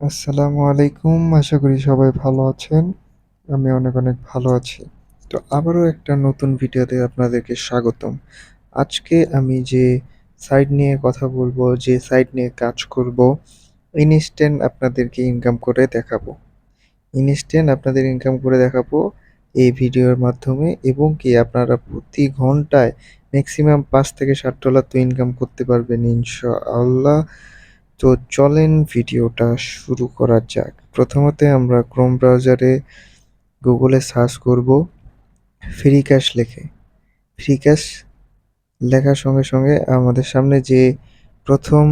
আসসালামু আলাইকুম। আশা করি সবাই ভালো আছেন। আমি অনেক, অনেক ভালো আছি। তো আবারও একটা নতুন ভিডিওতে আপনাদেরকে স্বাগতম। আজকে আমি যে সাইট নিয়ে কথা বলব, যে সাইট নিয়ে কাজ করব, ইনস্ট্যান্ট আপনাদেরকে ইনকাম করে দেখাবো। ইনস্ট্যান্ট আপনাদের ইনকাম করে দেখাবো এই ভিডিওর মাধ্যমে এবং কি আপনারা প্রতি ঘন্টায় ম্যাক্সিমাম পাঁচ থেকে ৭ ডলার তো ইনকাম করতে পারবেন ইনশাআল্লাহ। তো চলেন ভিডিওটা শুরু করা যাক। প্রথমতে আমরা ক্রোম ব্রাউজারে গুগলে সার্চ করব ফ্রি ক্যাশ লেখে ফ্রি ক্যাশ লেখার সঙ্গে, সঙ্গে আমাদের সামনে যে প্রথম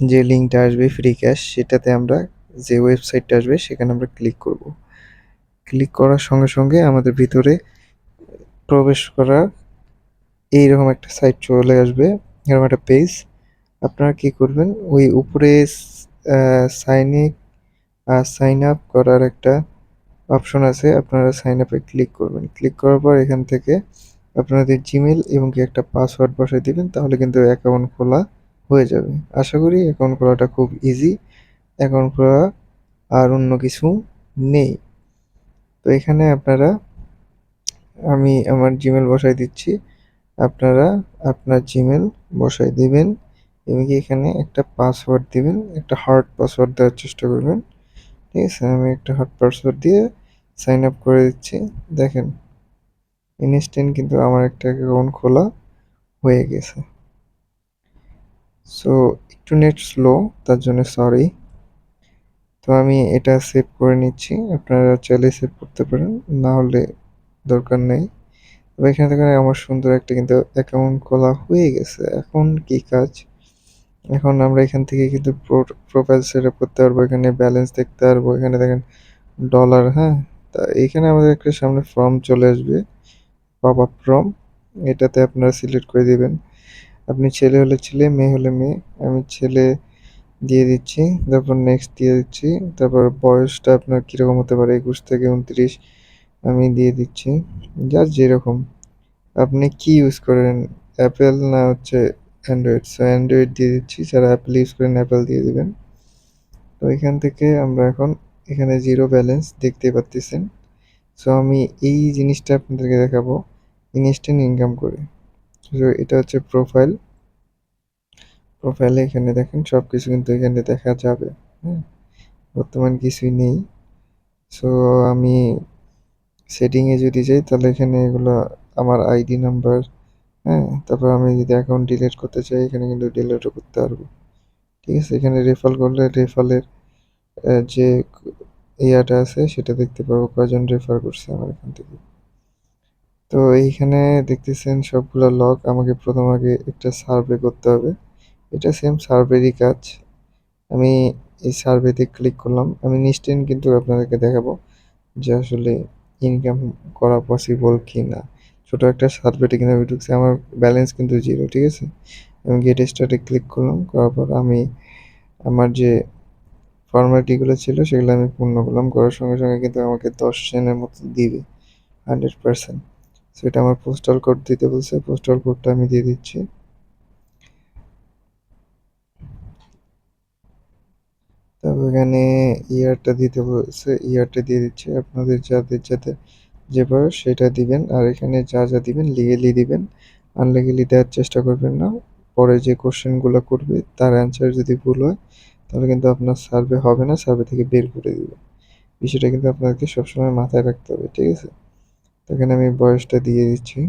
যে লিঙ্কটা আসবে ফ্রি ক্যাশ সেটাতে আমরা যে ওয়েবসাইটটা আসবে সেখানে আমরা ক্লিক করব। ক্লিক করার সঙ্গে, সঙ্গে আমাদের ভিতরে প্রবেশ করার এইরকম একটা সাইট চলে আসবে, এরকম একটা পেজ। আপনারা কি করবেন? ওই উপরে সাইন ইন সাইন আপ করার একটা অপশন আছে। আপনারা সাইন আপে ক্লিক করবেন। ক্লিক করার পর এখান থেকে আপনাদের জিমেল এবং কি একটা পাসওয়ার্ড বসাই দিবেন, তাহলে কিন্তু অ্যাকাউন্ট খোলা হয়ে যাবে। আশা করি অ্যাকাউন্ট খোলাটা খুব ইজি অ্যাকাউন্ট খোলা আর অন্য কিছু নেই। তো এখানে আপনারা, আমি আমার জিমেল বসাই দিচ্ছি। আপনারা আপনার জিমেল বসাই দিবেন। এবং কি এখানে একটা পাসওয়ার্ড দিবেন, একটা হার্ড পাসওয়ার্ড দেওয়ার চেষ্টা করবেন। ঠিক আছে, আমি একটা হার্ড পাসওয়ার্ড দিয়ে সাইন আপ করে দিচ্ছি। দেখেন ইনস্ট্যান্ট কিন্তু আমার একটা অ্যাকাউন্ট খোলা হয়ে গেছে। সো একটু নেট স্লো তার জন্য সরি তো আমি এটা সেভ করে নিচ্ছি। আপনারা চাইলে সেভ করতে পারেন, না হলে দরকার নেই। তবে এখানে দেখেন আমার সুন্দর একটা কিন্তু অ্যাকাউন্ট খোলা হয়ে গেছে। এখন কি কাজ? এখন আমরা এখান থেকে কিন্তু প্রোফাইল সেট আপ করতে পারব, এখানে ব্যালেন্স দেখতে পারব, এখানে দেখেন ডলার হ্যাঁ? তা এখানে আমাদের একটা সামনে ফর্ম চলে আসবে পপ আপ ফর্ম এটাতে আপনারা সিলেক্ট করে দিবেন। আপনি ছেলে হলে ছেলে, মেয়ে হলে মেয়ে, আমি ছেলে দিয়ে দিচ্ছি, তারপর নেক্সট দিয়ে দিচ্ছি, তারপর বয়সটা আপনার কীরকম হতে পারে, একুশ থেকে উনত্রিশ, আমি দিয়ে দিচ্ছি যার যেরকম। আপনি কি ইউজ করেন অ্যাপেল না হচ্ছে অ্যান্ড্রয়েড সো অ্যান্ড্রয়েড দিয়ে দিচ্ছি যারা অ্যাপেল ইউজ করেন অ্যাপেল দিয়ে দেবেন। তো এখান থেকে আমরা এখন এখানে জিরো ব্যালেন্স দেখতে পাচ্ছেন সো আমি এই জিনিসটা আপনাদেরকে দেখাবো ইনস্ট্যান্ট ইনকাম করে। সো এটা হচ্ছে প্রোফাইল প্রোফাইলে এখানে দেখেন সব কিছু কিন্তু এখানে দেখা যাবে। হ্যাঁ বর্তমান কিছুই নেই। সো আমি সেটিংয়ে যদি যাই, তাহলে এখানে এগুলো, আমার আইডি নাম্বার হ্যাঁ তারপর আমি যদি অ্যাকাউন্ট ডিলিট করতে চাই, এখানে কিন্তু ডিলিটও করতে পারব। ঠিক আছে? এখানে রেফার করলে রেফারের যে ইয়াটা আছে, সেটা দেখতে পারব। কয়জন রেফার করছে আমার এখান থেকে? তো এইখানে দেখতেছেন সবগুলো লগ আমাকে প্রথম আগে একটা সার্ভে করতে হবে। এটা সেম সার্ভেরই কাজ। আমি এই সার্ভেতে ক্লিক করলাম। আমি নিশ্চিন্ত কিন্তু আপনাদেরকে দেখাবো যে আসলে ইনকাম করা পসিবল কি না ছোটো একটা সার্ভেটে কিন্তু আমি ঢুকছি, আমার ব্যালেন্স কিন্তু জিরো ঠিক আছে? আমি গেট স্টার্টে ক্লিক করলাম, করার পর আমি আমার যে ফর্মালিটিগুলো ছিল, সেগুলো আমি পূর্ণ করলাম। করার সঙ্গে সঙ্গে কিন্তু আমাকে দশ সেনের মতো দিবে হান্ড্রেড পার্সেন্ট সেটা আমার পোস্টাল কোড দিতে বলছে পোস্টাল কোডটা আমি দিয়ে দিচ্ছি। তারপর এখানে ইয়ারটা দিতে বলছে ইয়ারটা দিয়ে দিচ্ছে। আপনাদের যাদের যাদের যে বয়স সেটা দিবেন, আর এখানে যা যা দিবেন লিগেলি দিবেন আনলিগেলি দেওয়ার চেষ্টা করবেন না। পরে যে কোশ্চেনগুলো করবে, তার অ্যান্সার যদি ভুল হয়, তাহলে কিন্তু আপনার সার্ভে হবে না সার্ভে থেকে বের করে দিবে। বিষয়টা কিন্তু আপনাকে সবসময় মাথায় রাখতে হবে, ঠিক আছে? এখানে আমি বয়সটা দিয়ে দিচ্ছি।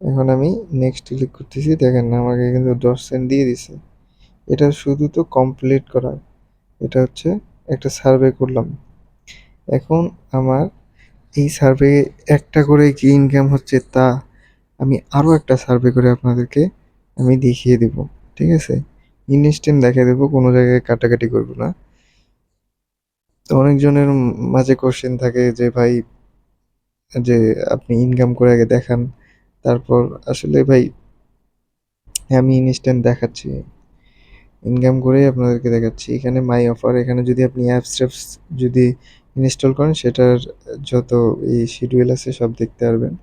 এখন আমি নেক্সট ক্লিক করতেছি, দেখেন না আমাকে কিন্তু দশ সেন্ট দিয়ে দিছে। এটা শুধু তো কমপ্লিট করা। এটা হচ্ছে একটা সার্ভে করলাম। এখন আমার এই সার্ভে একটা করে কি ইনকাম হচ্ছে তা আমি আরও একটা সার্ভে করে আপনাদেরকে আমি দেখিয়ে দেব, ঠিক আছে? ইনস্ট্যান্ট দেখিয়ে দেবো, কোনো জায়গায় কাটাকাটি করব না। তো অনেকজনের মাঝে কোশ্চেন থাকে যে, ভাই, যে আপনি ইনকাম করে আগে দেখান। তারপর আসলে, ভাই আমি ইনস্ট্যান্ট দেখাচ্ছি। ইনকাম করেই আপনাদেরকে দেখাচ্ছি এখানে মাই অফার এখানে যদি আপনি অ্যাপস ট্যাপস যদি ইনস্টল করেন সেটার যত এই শিডিউল আছে সব দেখতে পারবেন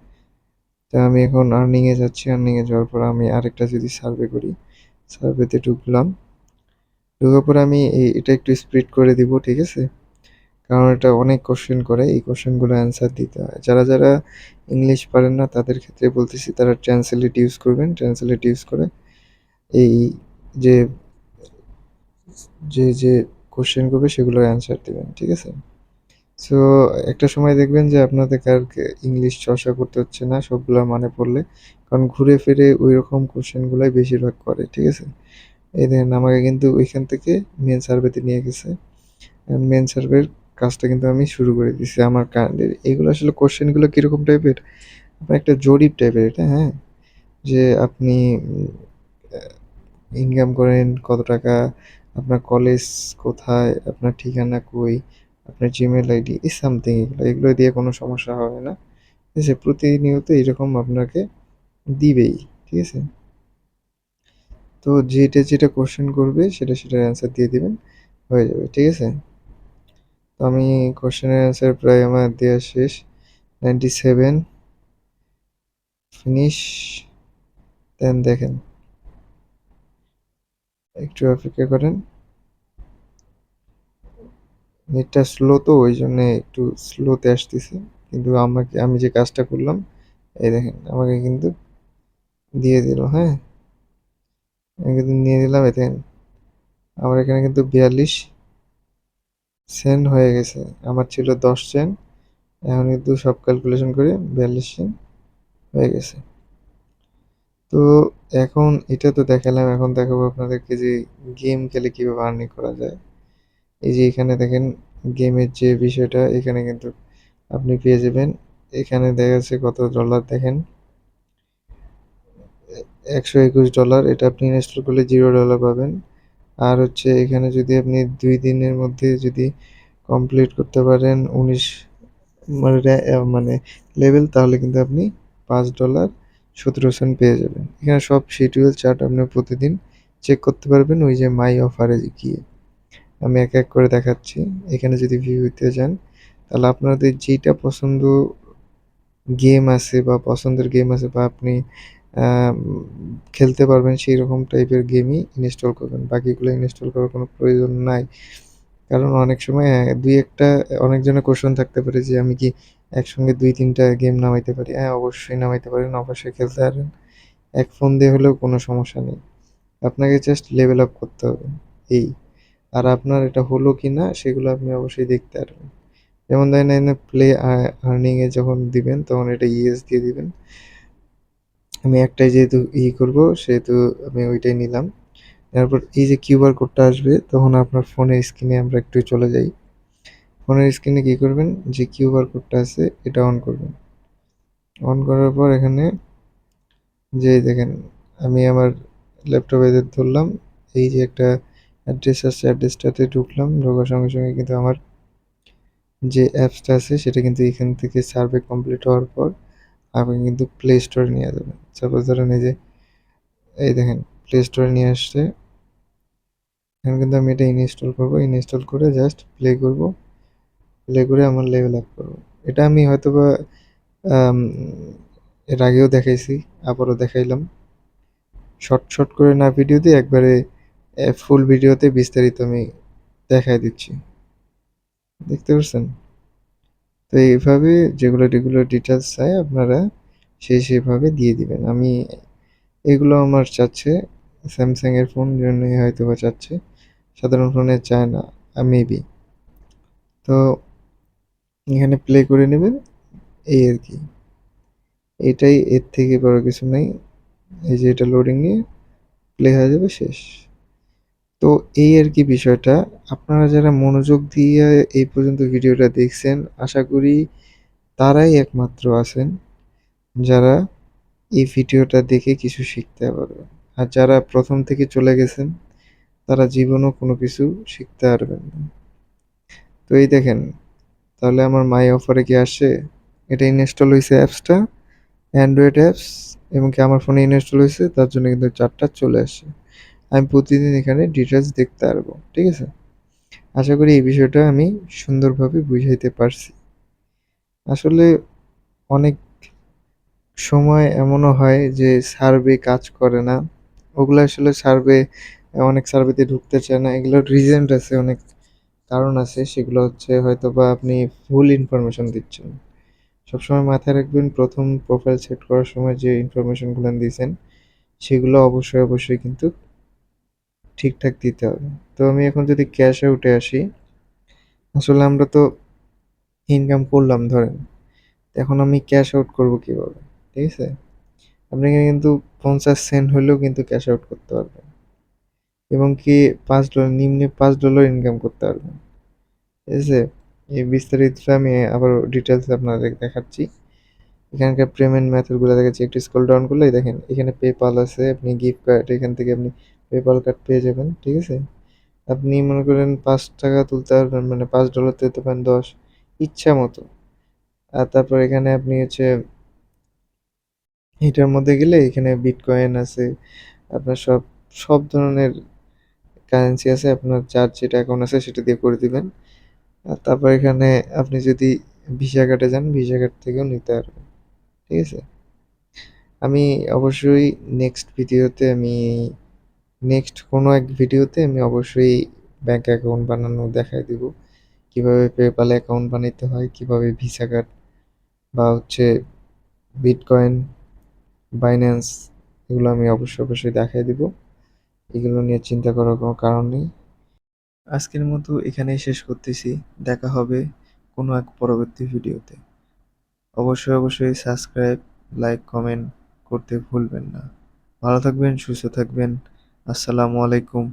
তা আমি এখন আর্নিংয়ে যাচ্ছি আর্নিংয়ে যাওয়ার পর আমি আরেকটা যদি সার্ভে করি সার্ভেতে ঢুকলাম। ঢুকার পরে আমি এ এটা একটু স্প্লিট করে দিব, ঠিক আছে? কারণ এটা অনেক কোশ্চেন করে, এই কোশ্চেনগুলো অ্যান্সার দিতে হয়। যারা, যারা ইংলিশ পারেন না তাদের ক্ষেত্রে বলতেছি তারা ট্রান্সলেট ইউজ করবেন। ট্রান্সলেট ইউজ করে এই যে, যে, যে কোশ্চেন করবে সেগুলোর অ্যান্সার দেবেন ঠিক আছে? সো একটা সময় দেখবেন যে আপনাদের কারকে ইংলিশ চর্চা করতে হচ্ছে না সবগুলা মানে পড়লে। কারণ ঘুরে ফিরে ওই রকম কোয়েশ্চেনগুলাই বেশিরভাগ করে, ঠিক আছে? এই দেখেন আমাকে কিন্তু ওইখান থেকে মেন সার্ভেতে নিয়ে গেছে। মেন সার্ভের কাজটা কিন্তু আমি শুরু করে দিছি আমার কান্ডের এগুলো আসলে কোশ্চেনগুলো কীরকম টাইপের? আপনার একটা জরিপ টাইপের এটা, হ্যাঁ? যে আপনি ইনকাম করেন কত টাকা, আপনার কলেজ কোথায়, আপনার ঠিকানা কই, আপনার জিমেল আইডি এই সামথিং এগুলো। এগুলো দিয়ে কোনো সমস্যা হবে না। ঠিক আছে? প্রতিনিয়ত এরকম আপনাকে দিবেই, ঠিক আছে? তো যেটা, যেটা কোয়েশ্চেন করবে সেটা, সেটার অ্যান্সার দিয়ে দিবেন, হয়ে যাবে, ঠিক আছে? তো আমি কোয়েশ্চেনের অ্যান্সার প্রায় আমার দেয়া শেষ। 97 ফিনিশ দেন দেখেন। একটু অপেক্ষা করেন। নেটটা স্লো তো ওই জন্য একটু স্লোতে আসতেছে। কিন্তু আমাকে আমি যে কাজটা করলাম, এই দেখেন আমাকে কিন্তু দিয়ে দিল, হ্যাঁ? আমি কিন্তু নিয়ে নিলাম দেখেন। আমার এখানে কিন্তু 42 সেন্ট হয়ে গেছে। আমার ছিল 10 সেন্ট। এখন কিন্তু সব ক্যালকুলেশন করে 42 সেন্ট হয়ে গেছে। তো এখন এটা তো দেখালাম, এখন দেখাবো আপনাদেরকে যে গেম খেলে কীভাবে আর্নিং করা যায়। এই যে এখানে দেখেন গেমের যে বিষয়টা এখানে কিন্তু আপনি পেয়ে যাবেন। এখানে দেখা যাচ্ছে কত ডলার দেখেন। একশো একুশ ডলার এটা আপনি ইনস্টল করলে জিরো ডলার পাবেন। আর হচ্ছে এখানে যদি আপনি দুই দিনের মধ্যে যদি কমপ্লিট করতে পারেন 19 মানে মানে লেভেল তাহলে কিন্তু আপনি $5 17 সেন্ট পেয়ে যাবেন। এখানে সব শিডিউল চার্ট আপনি প্রতিদিন চেক করতে পারবেন ওই যে মাই অফারে গিয়ে। আমি এক, এক করে দেখাচ্ছি। এখানে যদি ভিউতে যান তাহলে আপনাদের যেটা পছন্দ গেম আছে বা পছন্দের গেম আছে বা আপনি খেলতে পারবেন সেই রকম টাইপের গেমই ইনস্টল করবেন। বাকিগুলো ইনস্টল করার কোনো প্রয়োজন নাই। কারণ অনেক সময় দুই ২-১ অনেকজনের কোয়েশ্চেন থাকতে পারে যে আমি কি একসঙ্গে ২-৩ টা গেম নামাইতে পারি? হ্যাঁ, অবশ্যই নামাইতে পারেন, অবশ্যই খেলতে পারেন এক ফোন দিয়ে হলেও কোনো সমস্যা নেই। আপনাকে জাস্ট লেভেল আপ করতে হবে, এই। আর আপনার এটা হলো কি না সেগুলো আপনি অবশ্যই দেখতে পারবেন। যেমন ধরেন এখানে প্লে আ আর্নিং এ যখন দিবেন তখন এটা ইএস দিয়ে দিবেন। আমি একটাই যেহেতু ই করব সেহেতু আমি ওইটাই নিলাম। তারপর এই যে কিউআর কোডটা আসবে তখন আপনার ফোনের স্ক্রিনে আমরা একটু চলে যাই। ফোনের স্ক্রিনে কি করবেন? যে কিউআর কোডটা আছে এটা অন করবেন। অন করার পর এখানে যে দেখেন আমি আমার ল্যাপটপে ধরলাম, এই যে একটা অ্যাড্রেস আছে অ্যাড্রেসটাতে ঢুকলাম। ঢোকার সঙ্গে, সঙ্গে কিন্তু আমার যে অ্যাপসটা আছে সেটা কিন্তু এখান থেকে সার্ভে কমপ্লিট হওয়ার পর আমাকে কিন্তু প্লে স্টোরে নিয়ে যাবে। সাপোজ ধরেন এই যে এই দেখেন প্লে স্টোরে নিয়ে আসছে। এখন কিন্তু আমি এটা ইনস্টল করব। ইনস্টল করে জাস্ট প্লে করব। প্লে করে আমার লেভেল আপ করব এটা আমি হয়তো বা এর আগেও দেখাইছি, আবারও দেখাইলাম। শর্ট, শর্ট করে না ভিডিও দিয়ে একবারে ফুল ভিডিওতে বিস্তারিত আমি দেখায় দিচ্ছি। দেখতে পারছেন? তো এইভাবে যেগুলো, যেগুলো ডিটেলস চাই আপনারা সেই, সেইভাবে দিয়ে দিবেন। আমি এগুলো আমার চাচ্ছে স্যামসাং এর ফোন জন্যই হয়তোবা চাচ্ছে। সাধারণ ফোনে চায় না মেবি। তো এখানে প্লে করে নেবেন এই আর কি এটাই এর থেকে বড় কিছু নেই এই যে এটা লোডিং নিয়ে প্লে হয়ে যাবে, শেষ। তো এই আর কি বিষয়টা। আপনারা যারা মনোযোগ দিয়ে এই পর্যন্ত ভিডিওটা দেখছেন, আশা করি তারাই একমাত্র আছেন যারা এই ভিডিওটা দেখে কিছু শিখতে পারবেন। আর যারা প্রথম থেকে চলে গেছেন, তারা জীবনেও কোনো কিছু শিখতে পারবেন না। তো এই দেখেন তাহলে আমার মাই অফারে কি আসে এটা ইনস্টল হয়েছে অ্যাপসটা, অ্যান্ড্রয়েড অ্যাপস এবং কি আমার ফোনে ইনস্টল হয়েছে তার জন্য কিন্তু ৪ টা চলে আসছে। আমি প্রতিদিন এখানে ডিটেলস দেখতে পারব, ঠিক আছে? আশা করি এই বিষয়টা আমি সুন্দরভাবে বুঝাইতে পারছি। আসলে অনেক সময় এমনও হয় যে সার্ভে কাজ করে না। ওগুলো আসলে সার্ভে অনেক সার্ভেতে ঢুকতে চায় না এগুলোর রিজেন্ট আছে অনেক কারণ আছে, সেগুলো হচ্ছে হয়তো বা আপনি ভুল ইনফরমেশন দিচ্ছেন। সবসময় মাথায় রাখবেন, প্রথম প্রোফাইল সেট করার সময় যে ইনফরমেশনগুলো দিয়েছেন, সেগুলো অবশ্যই অবশ্যই কিন্তু ঠিকঠাক দিতে হবে। তো আমি এখন যদি ক্যাশ আউটে আসি, আসলে আমরা তো ইনকাম করলাম ধরেন। এখন আমি ক্যাশ আউট করব কীভাবে? ঠিক আছে? আপনি এখানে কিন্তু পঞ্চাশ সেন্ট হলেও কিন্তু ক্যাশ আউট করতে পারবেন। এবং কি পাঁচ ডলার, নিম্নে পাঁচ ডলার ইনকাম করতে পারবেন। ঠিক আছে? এই বিস্তারিতটা আমি আবার ডিটেলস আপনাদের দেখাচ্ছি। এখানকার পেমেন্ট মেথডগুলো দেখাচ্ছি একটু স্ক্রল ডাউন করলেই দেখেন, এখানে পেপাল আছে, আপনি গিফট কার্ড এখান থেকে আপনি পেপাল কার্ড পেয়ে যাবেন, ঠিক আছে? আপনি মনে করেন পাঁচ টাকা তুলতে পারবেন মানে পাঁচ ডলার তুলতে পারেন, দশ, ইচ্ছা মতো। আর তারপর এখানে আপনি হচ্ছে, এটার মধ্যে গেলে এখানে বিটকয়েন আছে, আপনার সব সব ধরনের কারেন্সি আছে, আপনার যার যেটা অ্যাকাউন্ট আছে সেটা দিয়ে করে দিবেন। আর তারপর এখানে আপনি যদি ভিসা কার্ডে যান ভিসা কার্ড থেকেও নিতে পারবেন। ঠিক আছে? আমি অবশ্যই নেক্সট ভিডিওতে আমি নেক্সট কোনো এক ভিডিওতে আমি অবশ্যই ব্যাঙ্ক অ্যাকাউন্ট বানানো দেখাই দিব। কীভাবে পেপাল অ্যাকাউন্ট বানাইতে হয়, কীভাবে ভিসা কার্ড বা হচ্ছে বিটকয়েন বাইন্যান্স এগুলো আমি অবশ্যই অবশ্যই দেখাই দিব। এগুলো নিয়ে চিন্তা করার কোনো কারণ নেই। আজকের মতো এখানেই শেষ করতেছি। দেখা হবে কোনো এক পরবর্তী ভিডিওতে। অবশ্যই অবশ্যই সাবস্ক্রাইব লাইক কমেন্ট করতে ভুলবেন না। ভালো থাকবেন, সুস্থ থাকবেন। আসসালামু আলাইকুম।